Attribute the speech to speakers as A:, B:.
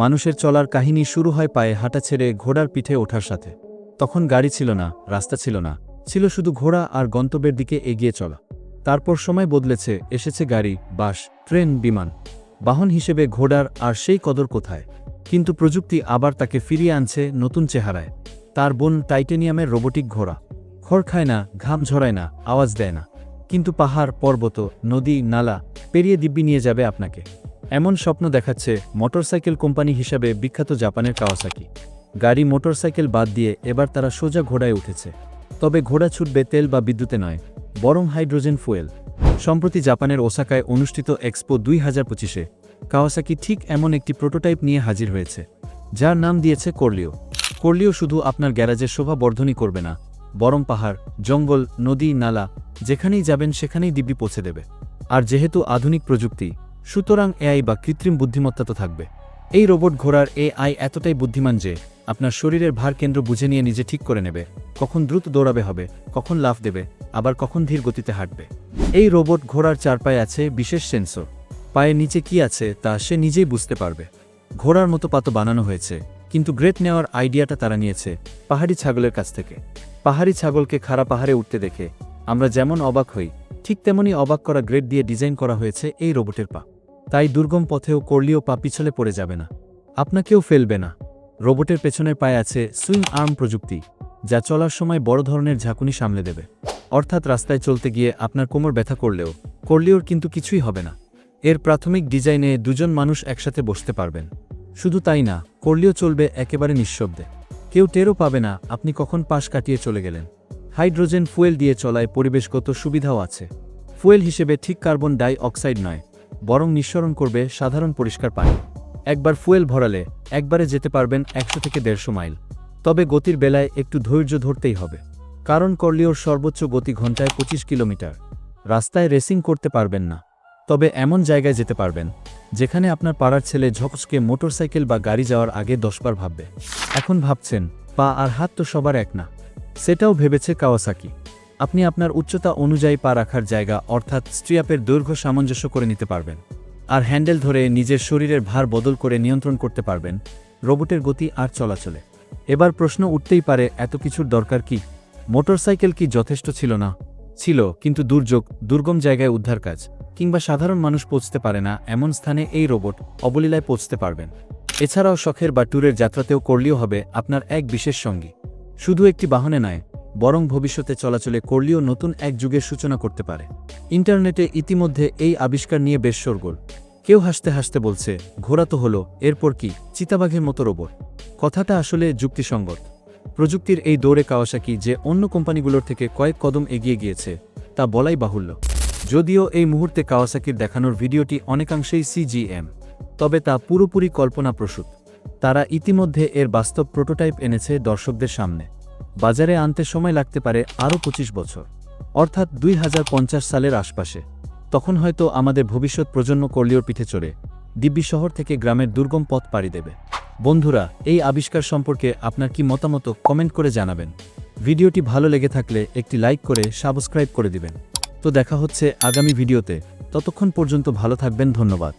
A: মানুষের চলার কাহিনী শুরু হয় পায়ে হাঁটা ছেড়ে ঘোড়ার পিঠে ওঠার সাথে। তখন গাড়ি ছিল না, রাস্তা ছিল না, ছিল শুধু ঘোড়া আর গন্তব্যের দিকে এগিয়ে চলা। তারপর সময় বদলেছে, এসেছে গাড়ি, বাস, ট্রেন, বিমান। বাহন হিসেবে ঘোড়ার আর সেই কদর কোথায়? কিন্তু প্রযুক্তি আবার তাকে ফিরিয়ে আনছে নতুন চেহারায়। তার বোন টাইটেনিয়ামের রোবোটিক ঘোড়া। খড় খায় না, ঘাম ঝরায় না, আওয়াজ দেয় না। কিন্তু পাহাড়, পর্বত, নদী, নালা পেরিয়ে দিব্যি নিয়ে যাবে আপনাকে। এমন স্বপ্ন দেখাচ্ছে মোটরসাইকেল কোম্পানি হিসাবে বিখ্যাত জাপানের কাওয়াসাকি। গাড়ি মোটরসাইকেল বাদ দিয়ে এবার তারা সোজা ঘোড়ায় উঠেছে। তবে ঘোড়া ছুটবে তেল বা বিদ্যুতে নয়, বরং হাইড্রোজেন ফুয়েল। সম্প্রতি জাপানের ওসাকায় অনুষ্ঠিত এক্সপো দুই হাজার পঁচিশে, কাওয়াসাকি ঠিক এমন একটি প্রোটোটাইপ নিয়ে হাজির হয়েছে, যার নাম দিয়েছে করলিও। করলিও শুধু আপনার গ্যারাজের শোভা বর্ধনই করবে না, বরং পাহাড়, জঙ্গল, নদী, নালা, যেখানেই যাবেন সেখানেই দিব্যি পৌঁছে দেবে। আর যেহেতু আধুনিক প্রযুক্তি সুতরাং এআই বা কৃত্রিম বুদ্ধিমত্তা তো থাকবে। এই রোবট ঘোড়ার এআই এতটাই বুদ্ধিমান যে, আপনার শরীরের ভার কেন্দ্র বুঝে নিয়ে নিজে ঠিক করে নেবে। কখন দ্রুত দৌড়াবে হবে, কখন লাফ দেবে, আবার কখন ধীর গতিতে হাঁটবে। এই রোবট ঘোড়ার চারপায়ে আছে বিশেষ সেন্সর। পায়ের নিচে কি আছে, তা সে নিজেই বুঝতে পারবে। ঘোড়ার মতো পাতো বানানো হয়েছে, কিন্তু গ্রেট নেওয়ার আইডিয়াটা তারা নিয়েছে পাহাড়ি ছাগলের কাছ থেকে। পাহাড়ি ছাগলকে খাড়া পাহাড়ে উঠতে দেখে আমরা যেমন অবাক হই ঠিক তেমনি অবাক করা গ্রেড দিয়ে ডিজাইন করা হয়েছে এই রোবটের পা। তাই দুর্গম পথেও করলেও পা পিছলে পড়ে যাবে না। আপনাকেও ফেলবে না। রোবটের পেছনের পায়ে আছে সুইং আর্ম প্রযুক্তি, যা চলার সময় বড় ধরনের ঝাঁকুনি সামলে দেবে। অর্থাৎ রাস্তায় চলতে গিয়ে আপনার কোমর ব্যথা করলেও, করলেওর কিন্তু কিছুই হবে না। এর প্রাথমিক ডিজাইনে দুজন মানুষ একসাথে বসতে পারবেন। শুধু তাই না, করলেও চলবে একেবারে নিঃশব্দে। কেউ টেরও পাবে না আপনি কখন পাশ কাটিয়ে চলে গেলেন। হাইড্রোজেন ফুয়েল দিয়ে চলায় পরিবেশগত সুবিধাও আছে। ফুয়েল হিসেবে ঠিক কার্বন ডাই অক্সাইড নয়, বরং নিঃসরণ করবে সাধারণ পরিষ্কার পানি। একবার ফুয়েল ভরালে একবারে যেতে পারবেন একশো থেকে দেড়শো মাইল। তবে গতির বেলায় একটু ধৈর্য ধরতেই হবে। কারণ করলিওর সর্বোচ্চ গতি ঘন্টায় পঁচিশ কিলোমিটার। রাস্তায় রেসিং করতে পারবেন না। তবে এমন জায়গায় যেতে পারবেন, যেখানে আপনার পাড়ার ছেলে ঝকসকে মোটরসাইকেল বা গাড়ি যাওয়ার আগে দশবার ভাববে। এখন ভাবছেন, পা আর হাত তো সবার এক না। সেটাও ভেবেছে কাওয়াসাকি। আপনি আপনার উচ্চতা অনুযায়ী পা রাখার জায়গা অর্থাৎ স্ট্রিয়াপের দৈর্ঘ্য সামঞ্জস্য করে নিতে পারবেন। আর হ্যান্ডেল ধরে নিজের শরীরের ভার বদল করে নিয়ন্ত্রণ করতে পারবেন। রোবটের গতি আর চলাচলে। এবার প্রশ্ন উঠতেই পারে, এত কিছুর দরকার কি? মোটরসাইকেল কি যথেষ্ট ছিল না? ছিল, কিন্তু দুর্যোগ, দুর্গম জায়গায় উদ্ধার কাজ, কিংবা সাধারণ মানুষ পৌঁছতে পারে না, এমন স্থানে এই রোবট অবলীলায় পৌঁছতে পারবেন। এছাড়াও শখের বা ট্যুরের যাত্রাতেও করলেও হবে আপনার এক বিশেষ সঙ্গী। শুধু একটি বাহনে নয়, বরং ভবিষ্যতে চলাচলে করলেও নতুন এক যুগের সূচনা করতে পারে। ইন্টারনেটে ইতিমধ্যে এই আবিষ্কার নিয়ে বেশ শোরগোল। কেউ হাসতে হাসতে বলছে, ঘোড়া তো হলো, এরপর কি? চিতাবাঘের মতো রোবট। কথাটা আসলে যুক্তিসঙ্গত। প্রযুক্তির এই দৌড়ে কাওয়াসাকি যে অন্য কোম্পানিগুলোর থেকে কয়েক কদম এগিয়ে গিয়েছে, তা বলাই বাহুল্য। যদিও এই মুহূর্তে কাওয়াসাকির দেখানোর ভিডিওটি অনেকাংশেই সিজিএম, তবে তা পুরোপুরি কল্পনাপ্রসূত। তারা ইতিমধ্যে এর বাস্তব প্রোটোটাইপ এনেছে দর্শকদের সামনে। বাজারে আনতে সময় লাগতে পারে আরও পঁচিশ বছর। অর্থাৎ দুই হাজার পঞ্চাশ সালের আশপাশে। তখন হয়তো আমাদের ভবিষ্যৎ প্রজন্ম করলিওর পিঠে চড়ে। দিব্যি শহর থেকে গ্রামের দুর্গম পথ পাড়ি দেবে। বন্ধুরা, এই আবিষ্কার সম্পর্কে আপনার কি মতামত কমেন্ট করে জানাবেন। ভিডিওটি ভালো লেগে থাকলে একটি লাইক করে, সাবস্ক্রাইব করে দিবেন। তো দেখা হচ্ছে আগামী ভিডিওতে। ততক্ষণ পর্যন্ত ভালো থাকবেন, ধন্যবাদ।